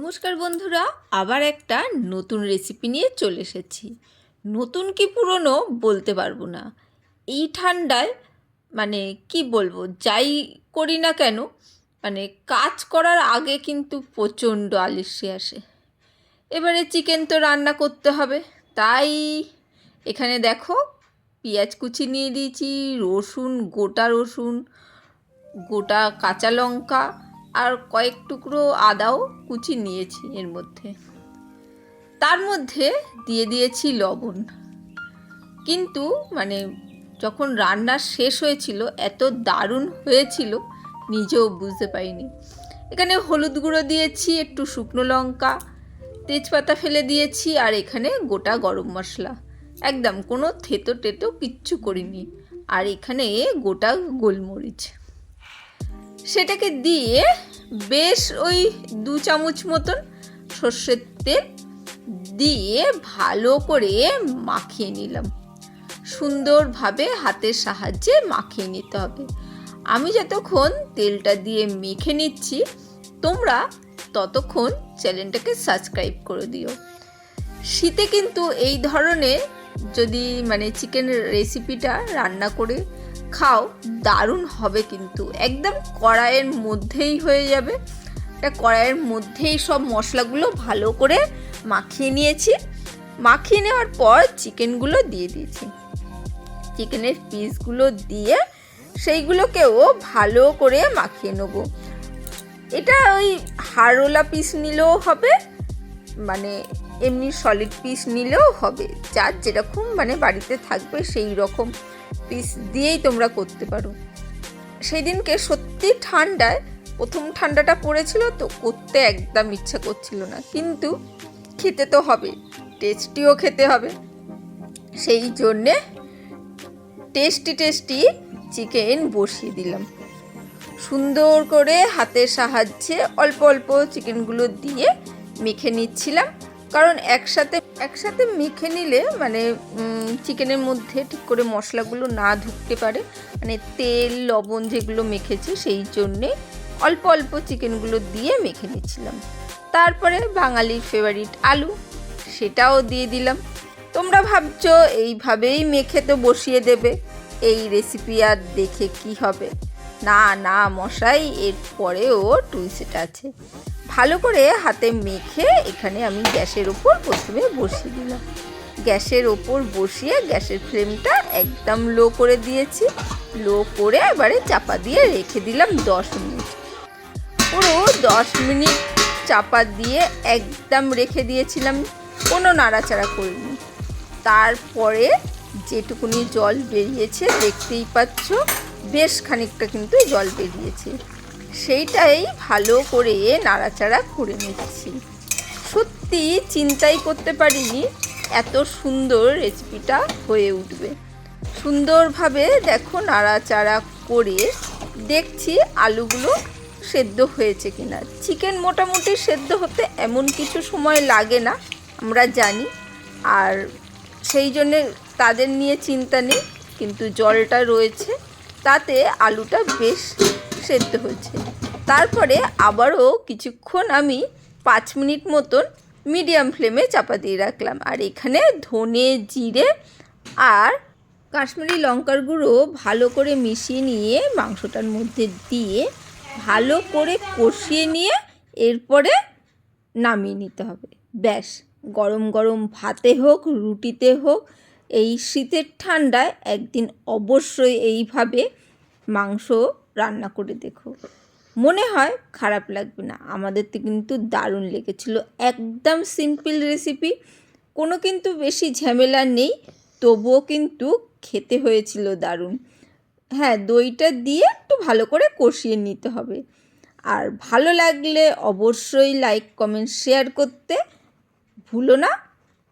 নমস্কার বন্ধুরা, আবার একটা নতুন রেসিপি নিয়ে চলে এসেছি। নতুন কি পুরনো বলতে পারব না। এই ঠান্ডায় মানে কি বলব, যাই করি না কেন মানে কাজ করার আগে কিন্তু প্রচণ্ড আলিস্যে আসে। এবারে চিকেন তো রান্না করতে হবে, তাই এখানে দেখো পেঁয়াজ কুচি নিয়ে দিয়েছি, রসুন, গোটা রসুন, গোটা কাঁচা লঙ্কা আর কয়েক টুকরো আদাও কুচি নিয়েছি এর মধ্যে। তার মধ্যে দিয়ে দিয়েছি লবণ। কিন্তু মানে যখন রান্না শেষ হয়েছিল, এত দারুণ হয়েছিল, নিজেও বুঝতে পারিনি। এখানে হলুদ গুঁড়ো দিয়েছি, একটু শুকনো লঙ্কা, তেজপাতা ফেলে দিয়েছি, আর এখানে গোটা গরম মশলা। একদম কোনো থেতো টেতো কিচ্ছু করিনি। আর এখানে গোটা গোলমরিচ। সেটাকে দিয়ে বেশ ওই দু চামচ মতন সর্ষের তেল দিয়ে ভালো করে মাখিয়ে নিলাম। সুন্দরভাবে হাতের সাহায্যে মাখিয়ে নিতে হবে। আমি যতক্ষণ তেলটা দিয়ে মেখে নিচ্ছি, তোমরা ততক্ষণ চ্যানেলটাকে সাবস্ক্রাইব করে দিও। শীতে কিন্তু এই ধরনের যদি মানে চিকেন রেসিপিটা রান্না করে খাও, দারুণ হবে কিন্তু। একদম কড়াইয়ের মধ্যেই হয়ে যাবে। এটা কড়াইয়ের মধ্যেই সব মশলাগুলো ভালো করে মাখিয়ে নিয়েছি। মাখিয়ে নেওয়ার পর চিকেনগুলো দিয়ে দিয়েছি। চিকেনের পিসগুলো দিয়ে সেইগুলোকেও ভালো করে মাখিয়ে নেব। এটা ওই হাড়ওলা পিস নিলেও হবে। মানে এমনি সলিড পিস নিলেও হবে। যার যেরকম মানে বাড়িতে থাকবে সেই রকম পিস দিয়েই তোমরা করতে পারো। সেই দিনকে সত্যি ঠান্ডায়, প্রথম ঠান্ডাটা পড়েছিল তো করতে একদম ইচ্ছা করছিল না। কিন্তু খেতে তো হবে টেস্টিও খেতে হবে। সেই জন্যে টেস্টি টেস্টি চিকেন বসিয়ে দিলাম। সুন্দর করে হাতের সাহায্যে অল্প অল্প চিকেনগুলো দিয়ে মেখে নিচ্ছিলাম। কারণ একসাথে একসাথে মেখে নিলে মানে চিকেনের মধ্যে ঠিক করে মশলাগুলো না ঢুকতে পারে। মানে তেল, লবণ যেগুলো মেখেছি সেই জন্যে অল্প অল্প চিকেনগুলো দিয়ে মেখে নিচ্ছিলাম। তারপরে বাঙালির ফেভারিট আলু, সেটাও দিয়ে দিলাম। তোমরা ভাবছ এইভাবেই মেখে তো বসিয়ে দেবে, এই রেসিপি আর দেখে কি হবে? না না মশাই এর পরেও টুইস্ট আছে। ভালো করে হাতে মেখে এখানে আমি গ্যাসের ওপর প্রথমে বসিয়ে দিলাম। গ্যাসের ওপর বসিয়ে গ্যাসের ফ্লেমটা একদম লো করে দিয়েছি। লো করে এবারে চাপা দিয়ে রেখে দিলাম দশ মিনিট। পুরো দশ মিনিট চাপা দিয়ে একদম রেখে দিয়েছিলাম, কোনো নাড়াচাড়া করিনি। তারপরে যেটুকুনি জল বেরিয়েছে, দেখতেই পাচ্ছ, বেশ খানিকটা কিন্তু জল বেরিয়েছে। সেইটাই ভালো করে নাড়াচাড়া করে নিচ্ছি। সত্যি চিন্তাই করতে পারিনি এত সুন্দর রেসিপিটা হয়ে উঠবে। সুন্দরভাবে দেখো নাড়াচাড়া করে দেখছি আলুগুলো সেদ্ধ হয়েছে কিনা। চিকেন মোটামুটি সেদ্ধ হতে এমন কিছু সময় লাগে না, আমরা জানি। আর সেই জন্যে তাদের নিয়ে চিন্তা নেই, কিন্তু জলটা রয়েছে, তাতে আলুটা বেশ সেদ্ধ হয়েছে। তারপরে আবারও কিছুক্ষণ আমি পাঁচ মিনিট মতন মিডিয়াম ফ্লেমে চাপা দিয়ে রাখলাম। আর এখানে ধনে, জিরে আর কাশ্মীরি লঙ্কার গুঁড়ো ভালো করে মিশিয়ে নিয়ে মাংসটার মধ্যে দিয়ে ভালো করে কষিয়ে নিয়ে এরপরে নামিয়ে নিতে হবে। ব্যাস, গরম গরম ভাতে হোক, রুটিতে হোক, এই শীতের ঠান্ডায় একদিন অবশ্যই এইভাবে মাংস রান্না করে দেখো। মনে হয় খারাপ লাগবে না। আমাদের তো কিন্তু দারুণ লেগেছিল। একদম সিম্পল রেসিপি কোনো কিন্তু বেশি ঝামেলা নেই। তবুও কিন্তু খেতে হয়েছিল দারুণ। হ্যাঁ দইটা দিয়ে একটু ভালো করে কষিয়ে নিতে হবে। আর ভালো লাগলে অবশ্যই লাইক কমেন্ট শেয়ার করতে ভুলো না।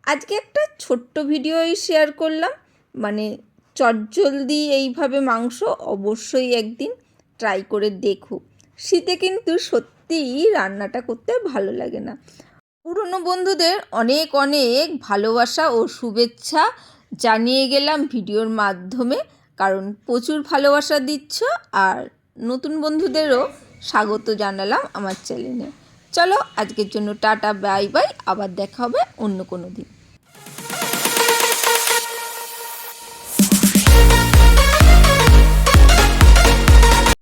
আজকে একটা ছোট্ট ভিডিওই শেয়ার করলাম। মানে চটজলদি এইভাবে মাংস অবশ্যই একদিন ট্রাই করে দেখো। শীতে কিন্তু সত্যিই রান্নাটা করতে ভালো লাগে না। পুরনো বন্ধুদের অনেক অনেক ভালোবাসা ও শুভেচ্ছা জানিয়ে গেলাম ভিডিওর মাধ্যমে। কারণ প্রচুর ভালোবাসা দিচ্ছ আর নতুন বন্ধুদেরও স্বাগত জানালাম আমার চ্যানেলে। চলো আজকের জন্য টাটা বাই বাই আবার দেখা হবে অন্য কোনো দিন।